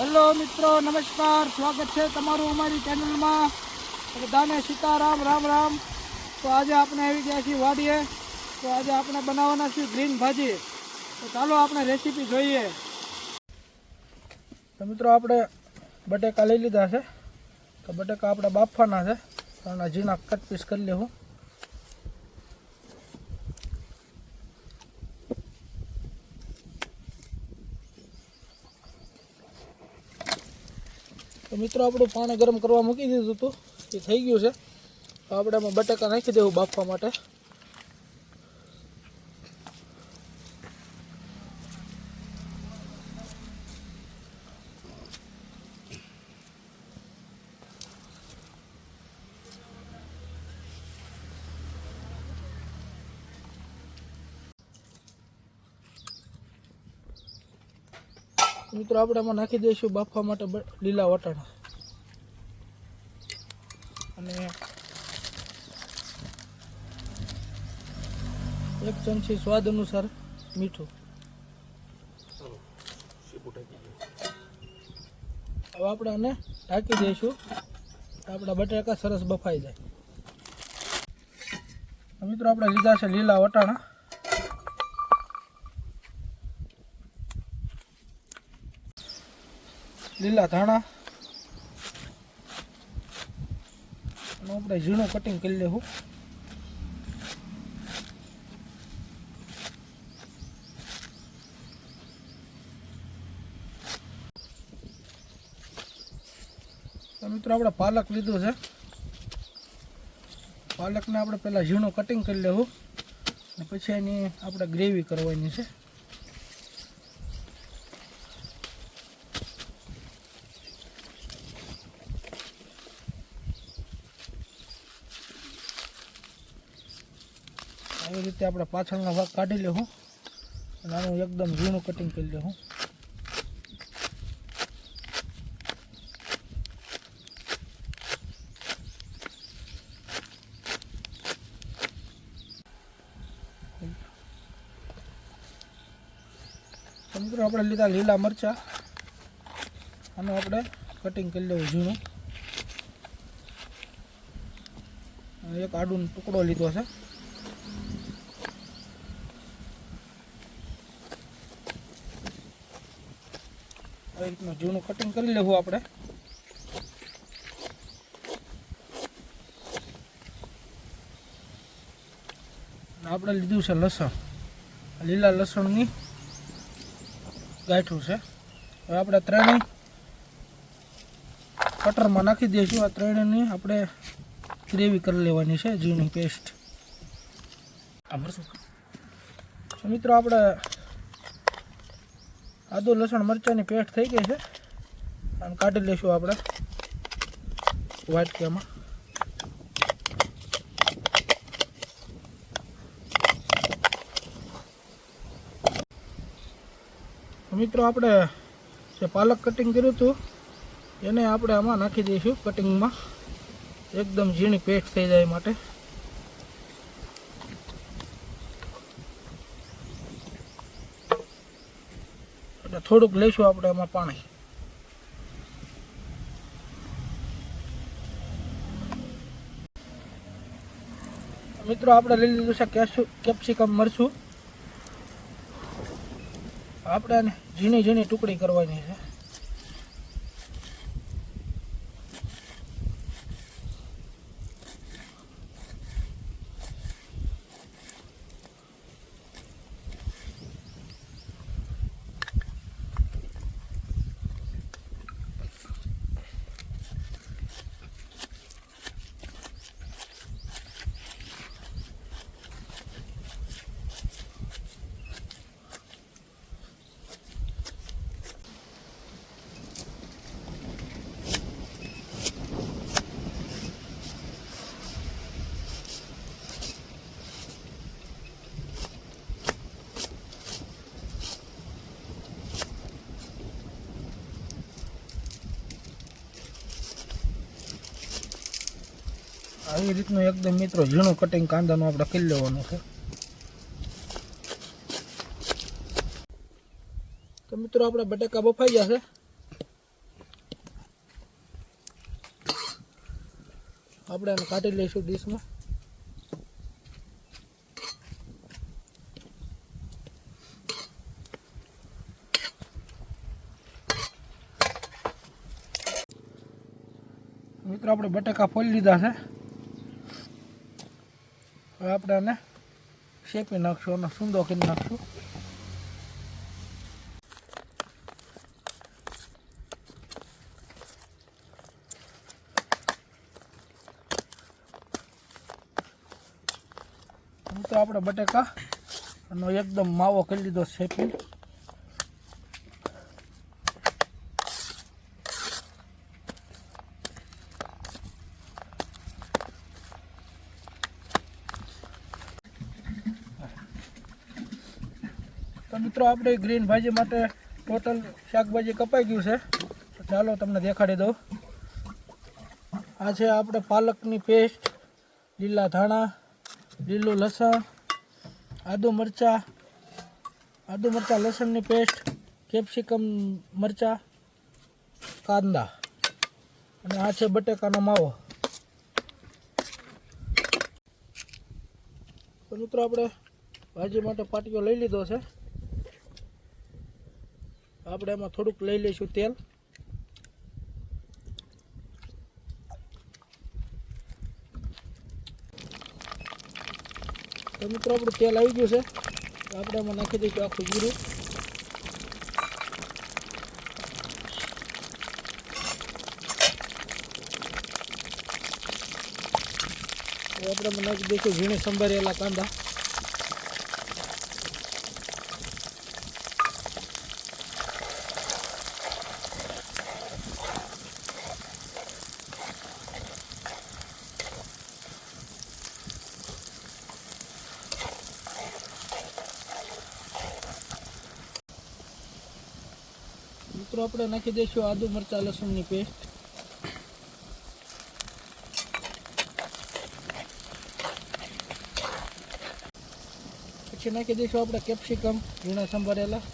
Hello મિત્રો, નમસ્કાર. સ્વાગત છે તમારું અમારી ચેનલમાં. બધાને સીતારામ, રામ રામ. તો આજે આપણે આવી ગયા છીએ વાડીએ. તો આજે આપણે બનાવવાના છીએ ગ્રીન ભાજી. તો ચાલો આપણે રેસીપી જોઈએ. તો મિત્રો, આપણે બટેકા લઈ લીધા છે. તો બટેકા આપણે બાફવાના છે. આના ઝીણા કટ પીસ કરી લેવું. મિત્રો આપણું પાણી ગરમ કરવા મૂકી દીધું હતું. એ થઈ ગયું છે. તો આપણે એમાં બટાકા નાખી દેવું બાફવા માટે. મિત્રો આપણે એમાં નાખી દઈશું બાફવા માટે લીલા વટાણા. અને એક ચમચી સ્વાદ અનુસાર મીઠું. હવે આપણે આને ઢાંકી દઈશું આપણા બટાકા સરસ બફાઈ જાય. મિત્રો, આપણે લીધા છે લીલા વટાણા. લીલા ધાણા. અને આપણે ઝીણું કટિંગ કરી લેવું. મિત્રો આપણે પાલક લીધું છે. પાલકને આપણે પહેલાં ઝીણું કટિંગ કરી લેવું. અને પછી એની આપણે ગ્રેવી કરવાની છે. આવી રીતે આપણે પાછળનો ભાગ કાઢી લેવું અને આનું એકદમ ઝીણું કટિંગ કરી લેવું તો મિત્રો આપણે લીધા લીલા મરચાં. આનું આપણે કટિંગ કરી લેવું ઝીણું. અને એક આડુનો ટુકડો લીધો છે. રીતનું જૂનું કટિંગ કરી લેવું આપણે. આપણે લીધું છે લસણ. લીલા લસણની ગાંઠું છે. હવે આપણે ત્રણેય કટરમાં નાખી દઈશું. આ ત્રણેયની આપણે ગ્રેવી કરી લેવાની છે ઝીણી પેસ્ટ મિત્રો, આપણે આદુ, લસણ, મરચાંની પેસ્ટ થઈ ગઈ છે. અને કાઢી લઈશું આપણે વાટકીમાં મિત્રો, આપણે જે પાલક કટિંગ કર્યું હતું, એને આપણે આમાં નાખી દઈશું કટિંગમાં એકદમ ઝીણી પેસ્ટ થઈ જાય માટે. થોડુંક લઈશું આપણે એમાં પાણી. મિત્રો, આપણે લઈ લીધું છે કેપ્સિકમ મરચું. આપણે આને ઝીણી ઝીણી ટુકડી કરવાની છે. આવી રીતનું એકદમ મિત્રો ઝીણું કટિંગ કાંદાનું આપણે કરી લેવાનું છે. તો મિત્રો આપણે બટાકા બફાઈ ગયા છે. આપણે એને કાઢી લઈશું ડીશમાં. મિત્રો આપણે બટાકા ફોલી લીધા છે. હવે આપણે આને શેકી નાખશું અને સૂંદો કરી નાખશું. તો આપણે બટેકા એકદમ માવો કરી લીધો શેકી તો મિત્રો, આપણે ગ્રીન ભાજી માટે ટોટલ શાકભાજી કપાઈ ગયું છે. તો ચાલો તમને દેખાડી દઉં. આ છે આપણે પાલકની પેસ્ટ, લીલા ધાણા, લીલું લસણ, આદુ મરચાં આદુ મરચાં લસણની પેસ્ટ, કેપ્સિકમ મરચાં, કાંદા. અને આ છે બટેકાનો માવો. તો મિત્રો, આપણે ભાજી માટે પાટીઓ લઈ લીધો છે. આપણે એમાં થોડુંક લઈ લઈશું તેલ. તો મિત્રો, આપણું તેલ આવી ગયું છે. આપણે એમાં નાખી દઈશું આખું જીરું. આપણે એમાં નાખી દઈશું ઝીણે સંભારેલા કાંદા. મિત્રો, આપણે નાખી દઈશું આદુ, મરચાં, લસણની પેસ્ટ. પછી નાખી દઈશું આપણે કેપ્સિકમ, ઝીણા સંભારેલા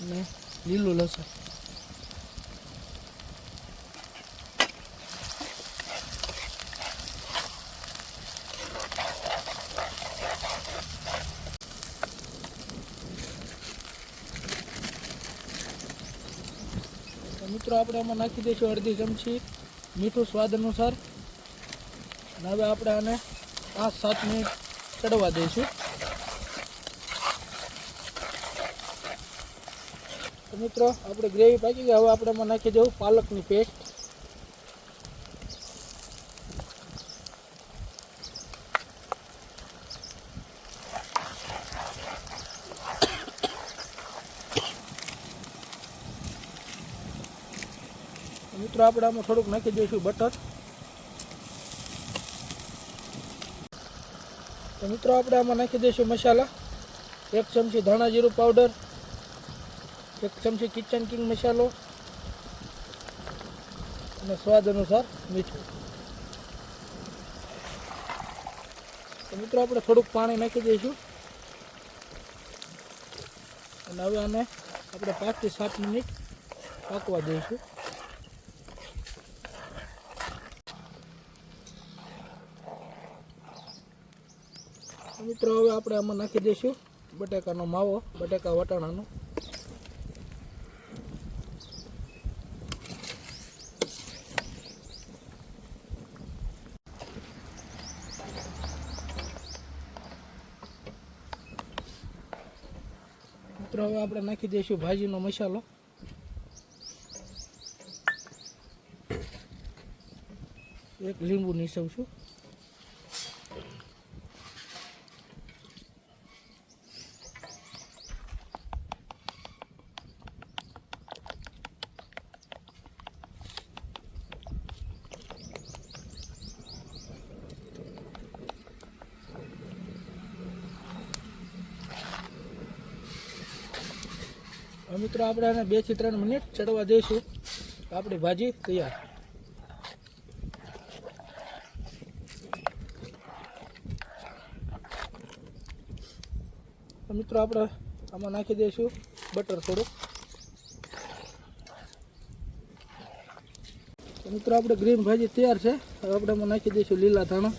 અને લીલું લસણ તો મિત્રો આપણે આમાં નાખી દઈશું અડધી ચમચી મીઠું સ્વાદ અનુસાર. અને હવે આપણે આને પાંચ સાત મિનિટ ચડવા દઈશું. મિત્રો, આપણે ગ્રેવી પાકી ગઈ. હવે આપણે એમાં નાખી દઉં પાલકની પેસ્ટ. મિત્રો, આપણે આમાં થોડુંક નાખી દઈશું બટર. તો મિત્રો, આપણે આમાં નાખી દઈશું મસાલા. એક ચમચી ધાણા જીરું પાવડર એક ચમચી કિચન કિંગ મસાલો, અને સ્વાદ અનુસાર મીઠું. તો મિત્રો, આપણે થોડુંક પાણી નાખી દઈશું. અને હવે આને આપણે પાંચથી સાત મિનિટ પાકવા દઈશું. મિત્રો, હવે આપણે આમાં નાખી દઈશું બટાકાનો માવો, બટાકા વટાણાનો. મિત્રો, હવે આપણે નાખી દઈશું ભાજીનો મસાલો. એક લીંબુ નીસવું હવે મિત્રો, આપણે આને બેથી ત્રણ મિનિટ ચડવા દઈશું આપણી ભાજી તૈયાર. મિત્રો, આપણે આમાં નાખી દઈશું બટર થોડું મિત્રો, આપણે ગ્રીન ભાજી તૈયાર છે. હવે આપણે એમાં નાખી દઈશું લીલા ધાણા.